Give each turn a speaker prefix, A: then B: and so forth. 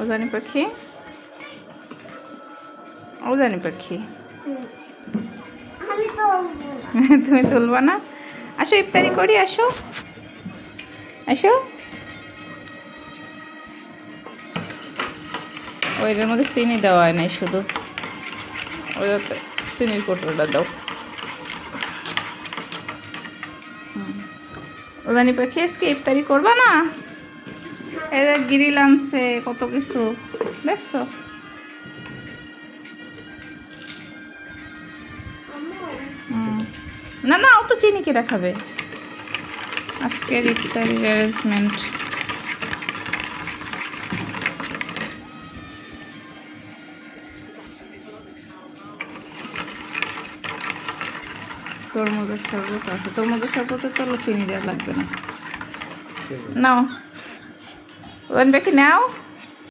A: ওজানি পাখি? ওজানি পাখি। তুমি তুলবা না? আসো ইফতারি করি আসো। আসো। ওইটার মধ্যে চিনি দেওয়া হয় নাই শুধু। ওইটাতে চিনির কোটোটা দাও। ওদানি পাখি আজকে ইফতারি করবা না? এদের গিরিল আনছে, কত কিছু। দেখছ। না না অত চিনি কে রাখাবে আজকের ইফতারির অ্যারেঞ্জমেন্ট তরমুজের শরবত আছে। তরমুজের শরবতে তো চিনি দেওয়া লাগবে না। নাও। ওয়ান বেকি নাও?